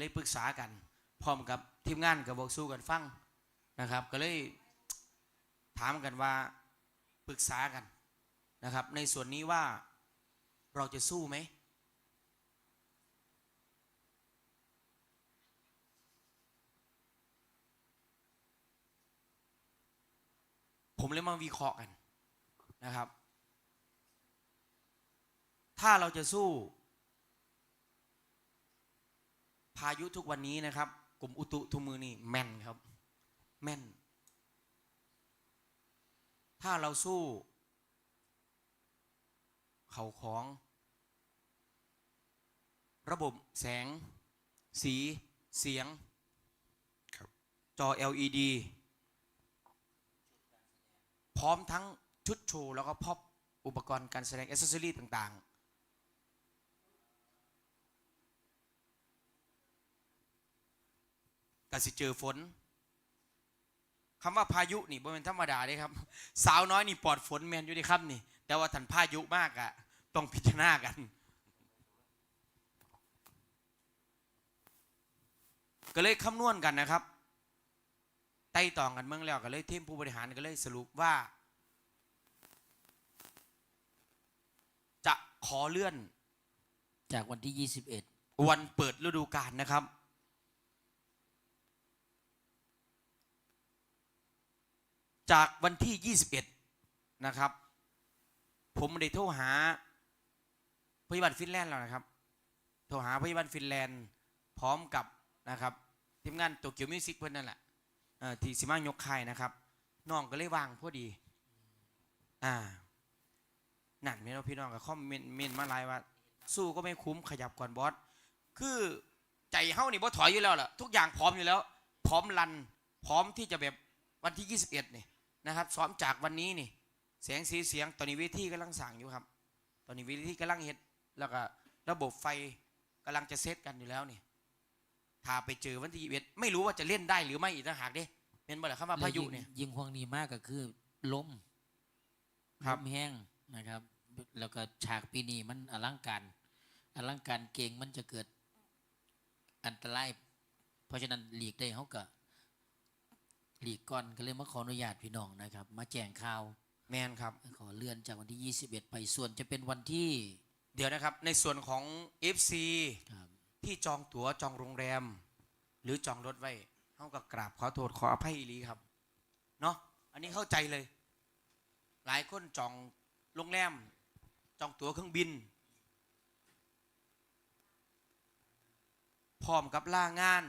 เลยปรึกษากัน พร้อมกับทีมงานกับบอกสู้กันฟังนะครับ ก็เลยถามกันว่าปรึกษากันนะครับ ในส่วนนี้ว่าเราจะสู้ไหมผมเลยมาวิเคราะห์กันนะครับ ถ้าเราจะสู้ พายุทุกวันนี้นะครับ กลุ่มอุตุทุกมือนี่แม่นครับ แม่น ถ้าเราสู้ เขาของ ระบบแสง สีเสียงครับจอ LED พร้อมทั้งชุดโชว์แล้วก็พอบอุปกรณ์การแสดงอ c เซ s ซอรี่ต่างๆ ก็สิเจอฝนคำว่าพายุนี่บ่เป็นธรรมดาเลยครับ สาวน้อยนี่ปลอดฝนแมนอยู่ในครับนี่ แต่ว่าท่านพายุมากอะต้องพิจารณากัน ก็เลยคำนวณกันนะครับ ไต่ตองกันเมืองแล้วก็เลยทีมผู้บริหารก็เลยสรุปว่า จะขอเลื่อนจากวันที่ 21 วันเปิดฤดูกาลนะครับ จากวันที่ 21 นะครับ ผมได้โทรหาพยาบาลฟินแลนด์แล้วนะครับ โทรหาพยาบาลฟินแลนด์ พร้อมกับนะครับทีมงานโตเกียวมิวสิกเพื่อนนั่นแหละอ่อที่สิมายกค่ายนะครับน้องก็เลยวางพอดี อ่านั่นไม่รู้พี่น้องกับคอมเมนต์เมนมาไลน์ว่า สู้ก็ไม่คุ้มขยับก่อนบอสคือใจเฮ้านี่บ่ถอยอยู่แล้วล่ะทุกอย่างพร้อมอยู่แล้ว พร้อมรัน พร้อมที่จะแบบวันที่ 21เนี่ย นะครับซ้อมจากวันนี้นี่เสียงสีเสียงตอนนี้เวทีกำลังสั่งอยู่ครับ ตอนนี้เวทีกำลังเฮ็ดแล้วก็ระบบไฟกำลังจะเซตกันอยู่แล้วนี่ถ้าไปเจอวันที่21ไม่รู้ว่าจะเล่นได้หรือไม่อีกต่างหากเด้เป็นบ่ล่ะคำว่าพายุเนี่ยและงยิงห่วงนี้มากก็คือล้มครับล้มแห้งนะครับ แล้วก็ฉากปีนี้มันอลังการอลังการเก่งมันจะเกิดอันตราย เพราะฉะนั้นหลีกได้เขาก็ หลีกก่อนก็เลยมาขออนุญาตพี่น้องนะครับ มาแจ้งข่าวแมนครับ ขอเลื่อนจากวันที่ 21 ไปส่วนจะเป็นวันที่เดี๋ยวนะครับในส่วนของ FC ครับที่จองตั๋วจองโรงแรม หรือจองรถไว้เขาก็กราบขอโทษขออภัยอีหลีครับเนาะอันนี้เข้าใจเลย หลายคนจองโรงแรม จองตั๋วเครื่องบิน พร้อมกับล่างาน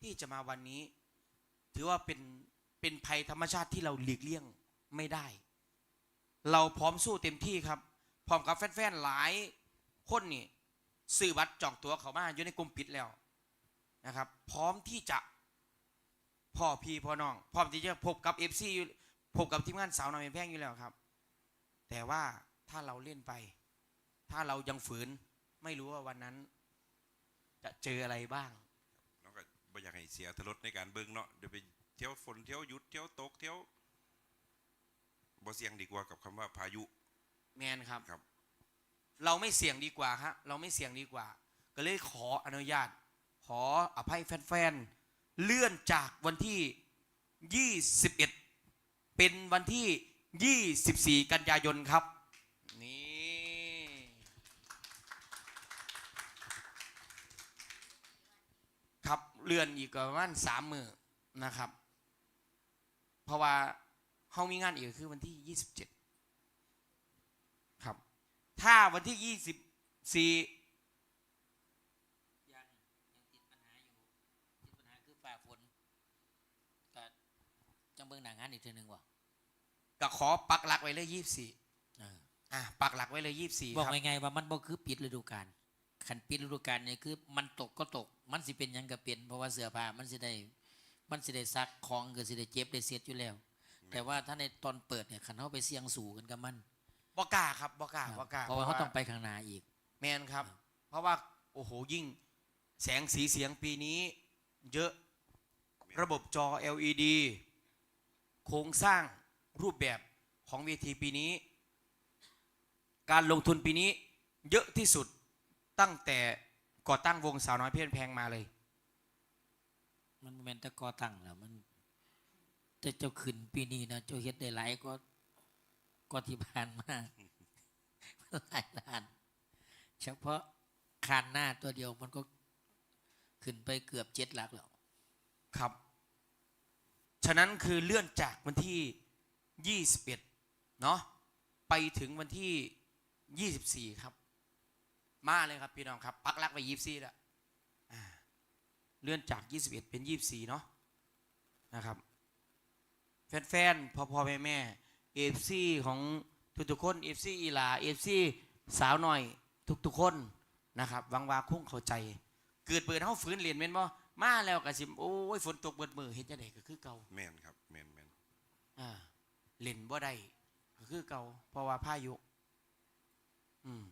ที่จะมาวันนี้ ถือว่าเป็นเป็นภัยธรรมชาติที่เราหลีกเลี่ยงไม่ได้ เราพร้อมสู้เต็มที่ครับ พร้อมกับแฟนๆหลายคนนี่ซื้อบัตรจองตั๋วเขามาอยู่ในกลุ่มปิดแล้วนะครับ พร้อมที่จะพ่อพี่พ่อน้อง พร้อมที่จะพบกับเอฟซีพบกับทีมงานสาวน้อยเพลงแพงอยู่แล้วครับ แต่ว่าถ้าเราเล่นไป ถ้าเรายังฝืน ไม่รู้ว่าวันนั้น จะเจออะไรบ้าง บ่อยากให้เสียทรสในการเบิ่งเนาะเดี๋ยวไปเที่ยวฝนเที่ยวหยุดเที่ยวตกเที่ยวบ่เสี่ยงดีกว่ากับคำว่าพายุแมนครับครับ เราไม่เสี่ยงดีกว่าฮะเราไม่เสี่ยงดีกว่า ก็เลยขออนุญาต ขออภัยแฟนๆเลื่อนจากวันที่ 21 เป็นวันที่ 24 กันยายนครับ นี่ ครับเลื่อนอีกประมาณสามมือนะครับ เพราะว่าเขามีงานอีกคือวันที่27ครับ ถ้าวันที่24ยังยังติดปัญหาอยู่ติดปัญหาคือฝ่าฝนก็จังเบิ่งหนังงานอีกทีหนึ่งวะก็ขอปักหลักไว้เลยยี่สี่เอออะปักหลักไว้เลยยี่สี่บอกครับไงายๆว่ามันบ่คือปิดฤดูกาล ขันปิดฤดูกาลเนี่ยคือ มันตกก็ตก มันสิเป็นหยังก็เป็น เพราะว่าเสื้อผ้ามันสิได้ มันสิได้ซักของก็สิได้เจ็บได้เสียดอยู่แล้ว แต่ว่าถ้าในตอนเปิดเนี่ยขันเขาไปเสี่ยงสู่กันกับมันบอกล้าครับบอกล้าบอกล้าเพราะว่าเขาต้องไปข้างหน้าอีก แมนครับ เพราะว่าโอ้โหยิ่ง แสงสีเสียงปีนี้ เยอะระบบจอ LED โครงสร้างรูปแบบของเวทีปีนี้ การลงทุนปีนี้ เยอะที่สุด ตั้งแต่ก่อตั้งวงสาวน้อยเพชรแพงมาเลย มันบ่แมนแตะกอตั้งแล้วมัน แต่เจ้าขึ้นปีนี้นะเจ้าเฮ็ดได้หลายก็ก็ที่ผ่านมาหลายล้านเฉพาะคานหน้าตัวเดียวมันก็ขึ้นไปเกือบเจ็ดหลักแล้วครับ ฉะนั้นคือเลื่อนจากวันที่ 21 เนาะ ไปถึงวันที่ 24 ครับ มาเลยครับพี่น้องครับ ปักหลักไป24แล้วอ่าเลื่อนจาก21เป็น24เนาะนะครับ แฟนๆพ่อพ่อแม่แม่เอฟซีของทุกๆคนเอฟซีอีหลาเอฟซีสาวหน่อยทุกๆคนนะครับหวังว่าคงเข้าใจ เกิดเปิดเฮาฝืนเรียนแม่นบ่มาแล้วก็สิโอ้ยฝนตกเบิดมือเฮ็ดจังไดก็คือเก่าแม่นครับแม่นแม่นอ่าเล่นบ่ได้ก็คือเก่าเพราะว่าพายุ อืม